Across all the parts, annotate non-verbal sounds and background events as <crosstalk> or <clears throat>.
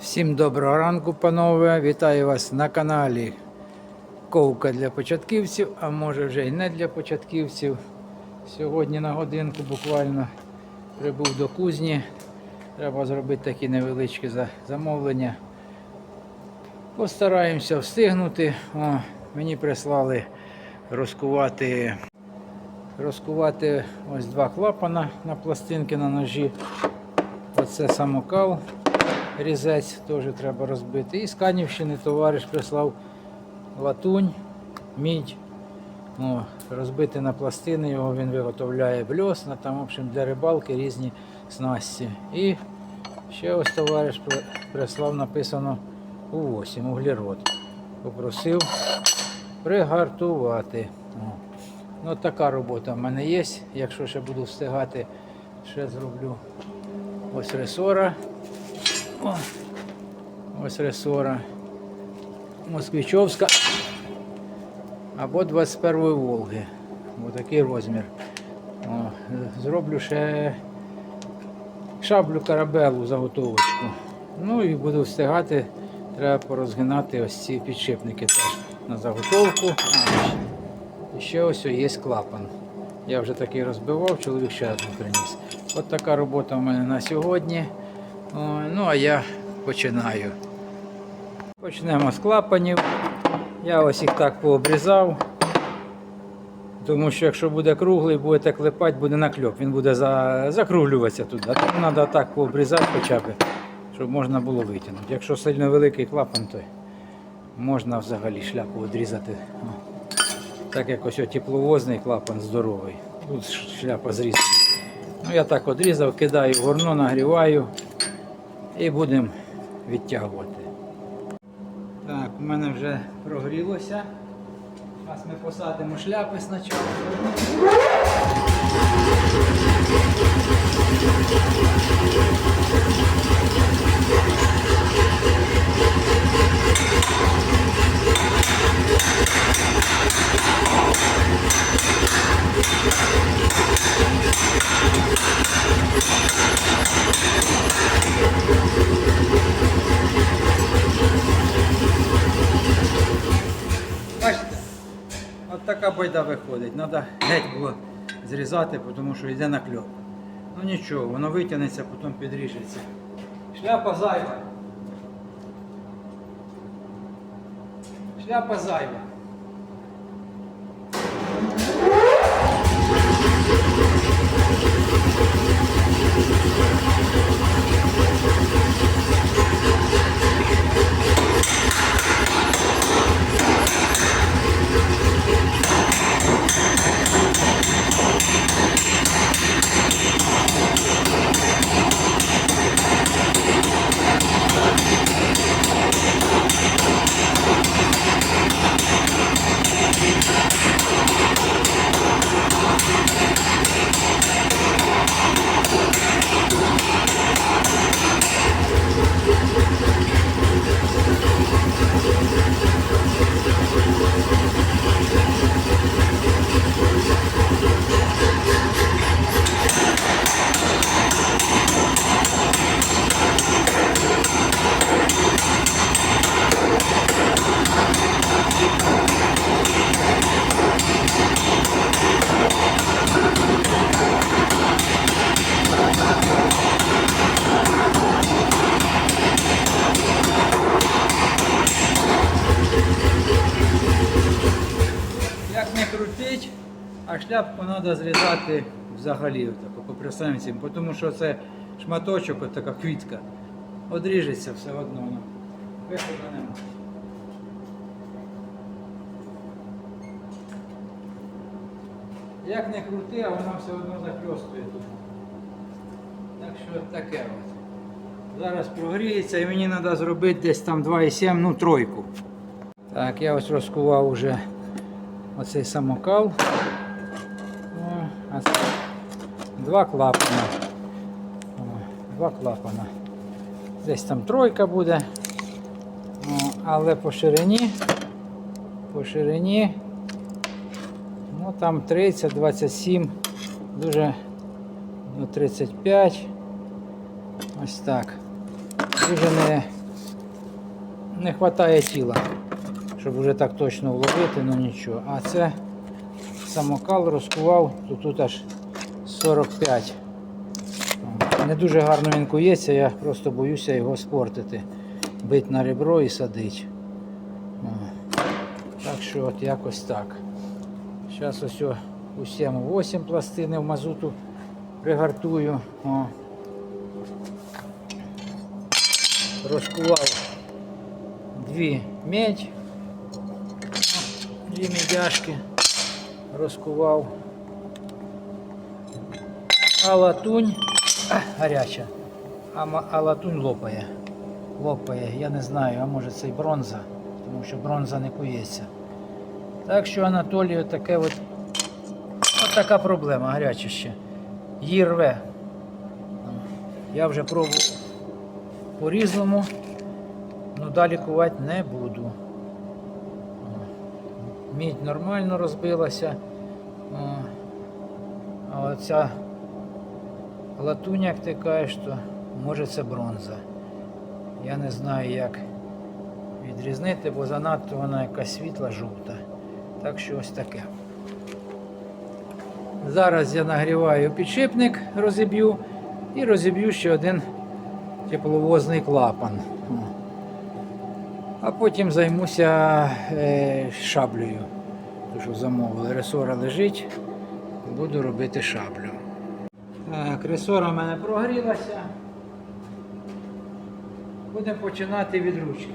Всім доброго ранку, панове. Вітаю вас на каналі Ковка для початківців, а може вже й не для початківців. Сьогодні на годинку буквально прибув до кузні. Треба зробити такі невеличкі замовлення. Постараємося встигнути. О, мені прислали розкувати, розкувати ось два клапана на пластинки на ножі. Оце самокал різець теж треба розбити. І з Канівщини товариш прислав латунь, мідь. О, розбити на пластини, його він виготовляє бльосна, там, в общем, для рибалки різні снасті. І ще ось товариш прислав написано У8 углерод. Попросив пригартувати. О. Ну, така робота в мене є. Якщо ще буду встигати, ще зроблю ось ресора. О, ось ресора. Москвичовська або 21 Волги. Ось такий розмір. О, зроблю ще шаблю карабелу заготовочку. Ну і буду встигати. Треба порозгинати ось ці підшипники теж на заготовку. І ще ось є клапан. Я вже такий розбивав, чоловік ще один приніс. От така робота в мене на сьогодні. Ну а я починаю. Почнемо з клапанів. Я ось їх так пообрізав. Тому що якщо буде круглий, будете клепати, буде накльоп. Він буде за... закруглюватися туди. Тому треба так пообрізати хоча б, щоб можна було витягнути. Якщо сильно великий клапан, то можна взагалі шляпу відрізати. О. Так як ось тепловозний клапан здоровий. Тут шляпа зрізана. Ну, я так одрізав, кидаю в горно, нагріваю і будемо відтягувати. Так, у мене вже прогрілося. Зараз ми посадимо шляпи спочатку. От виходить. Треба геть було зрізати, тому що йде накльоп. Ну нічого, воно витягнеться, потім підріжеться. Шляпа зайва. Шляпа зайва. Як не крутить, а шляпку треба зрізати взагалі отако, по присамцям, тому що це шматочок, от така квітка. Одріжеться все одно. Ну. Виходу нема. Як не крути, а вона все одно захльостує тут. Так що таке от. Зараз прогріється і мені треба зробити десь там 2,7, ну тройку. Так, я ось розкував уже оцей самокал. Два клапана. Два клапана. Десь там тройка буде. Але по ширині, по ширині, ну там 30, 27, дуже ну, 35. Ось так. Дуже не не вистачає тіла, щоб вже так точно вловити, ну нічого. А це самокал розкував, то тут аж 45. Не дуже гарно він кується, я просто боюся його спортити. Бить на ребро і садить. Так що от якось так. Зараз ось о, у 7-8 пластини в мазуту пригартую. О. Розкував дві медь, дві медяшки розкував. А латунь а, гаряча, а, а латунь лопає. Лопає, я не знаю, а може це й бронза, тому що бронза не кується. Так що Анатолію таке от, от така проблема гарячище. Її рве. Я вже пробував по-різному, але далі кувати не буду. Мідь нормально розбилася. А оця латунь, як ти кажеш, то може це бронза. Я не знаю, як відрізнити, бо занадто вона якась світла жовта. Так що ось таке. Зараз я нагріваю підшипник, розіб'ю і розіб'ю ще один тепловозний клапан. А потім займуся е, шаблею. Тому що замовили. Ресора лежить, буду робити шаблю. Так, ресора в мене прогрілася. Будемо починати від ручки.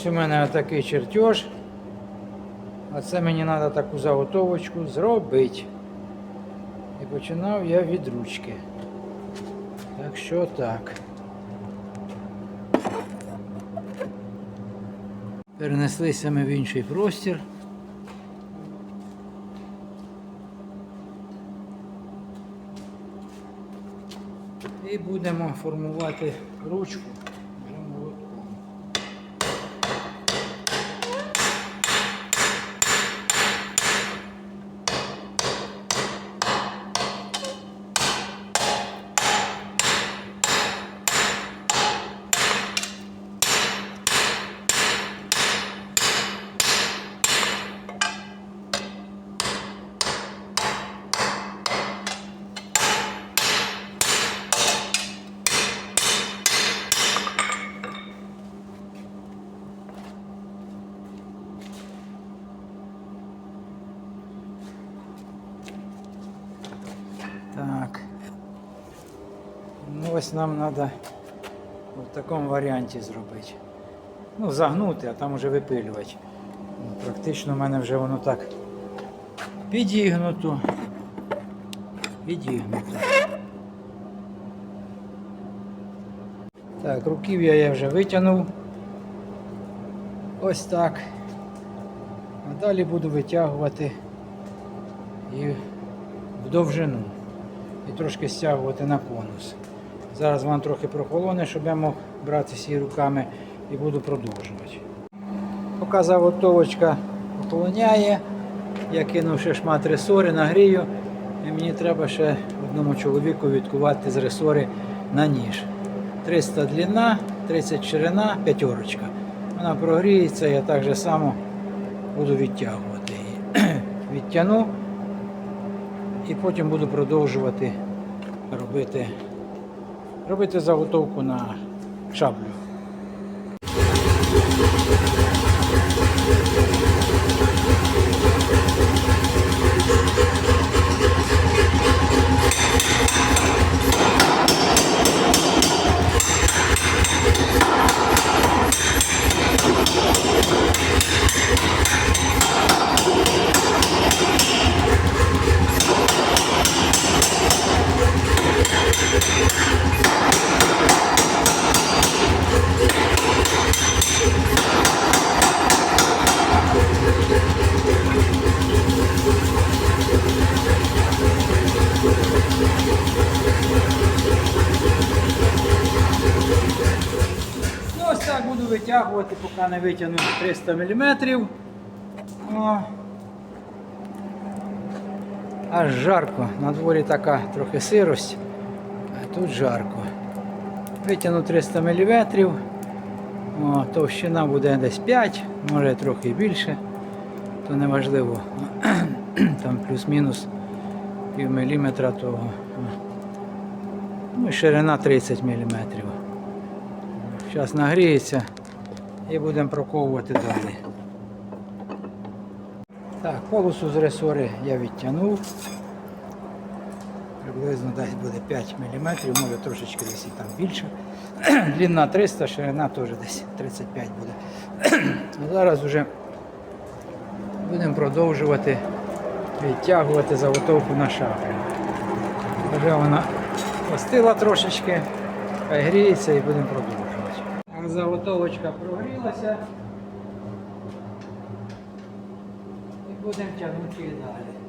Ось у мене такий чертеж. А це мені треба таку заготовочку зробити. І починав я від ручки. Так що так. Перенеслися ми в інший простір. І будемо формувати ручку вже молотком. Так. Ну ось нам треба в такому варіанті зробити. Ну, загнути, а там уже випилювати. Ну, Практично в мене вже воно так підігнуто. Підігнуто. Так, руків'я я вже витягнув. Ось так. А далі буду витягувати і в довжину. І трошки стягувати на конус. Зараз вам трохи прохолоне, щоб я мог брати всі руками і буду продовжувати. Поки заготовочка охолоняє, я кинув ще шмат ресори, нагрію. І мені треба ще одному чоловіку відкувати з ресори на ніж. 300 длина, 30 ширина, п'ятерочка. Вона прогріється, я так же само буду відтягувати її. <clears throat> Відтягну і потім буду продовжувати робити робити заготовку на шаблю. Витягувати, поки не витягну 300 мм. О. Аж жарко. На дворі така трохи сирость, а тут жарко. Витягну 300 мм. О, товщина буде десь 5, може трохи більше, то не важливо. <clears throat> Там плюс-мінус пів міліметра того. Ну і ширина 30 мм. Зараз нагріється і будемо проковувати далі. Так, полосу з ресори я відтягнув. Приблизно десь буде 5 мм, може трошечки десь і там більше. <clears throat> Длина 300, ширина теж десь 35 буде. <clears throat> Зараз вже будемо продовжувати відтягувати заготовку на шафрі. Вже вона остила трошечки, гріється і будемо продовжувати. Заготовочка прогрілася. І будемо тягнути далі.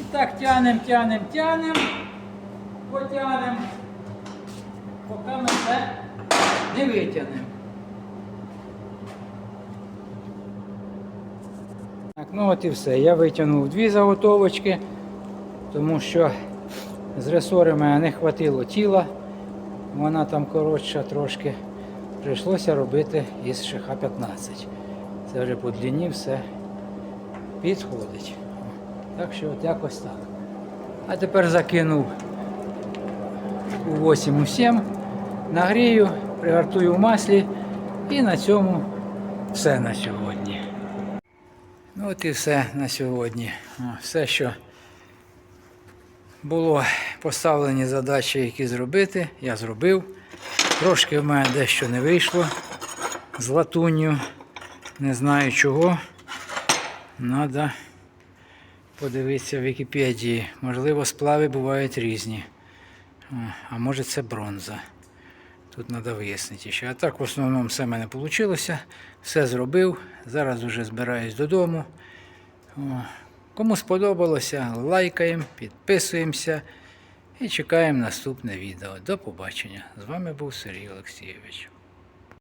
І так тянем, тянем, тянем, потянем, поки ми це не витягнемо. Так, ну от і все. Я витягнув дві заготовочки, тому що з ресори мене не хватило тіла, вона там коротша трошки. Прийшлося робити із ШХ-15. Це вже по длині все підходить. Так що от якось так. А тепер закинув у 8 у 7, нагрію, пригартую в маслі і на цьому все на сьогодні. Ну от і все на сьогодні. Все, що було поставлені задачі, які зробити, я зробив. Трошки в мене дещо не вийшло з латунню. Не знаю чого. Надо подивитися в Вікіпедії. Можливо, сплави бувають різні. А може це бронза. Тут треба вияснити ще. А так в основному все в мене вийшло. Все зробив. Зараз вже збираюсь додому. Кому сподобалося, лайкаємо, підписуємося і чекаємо наступне відео. До побачення. З вами був Сергій Олексійович.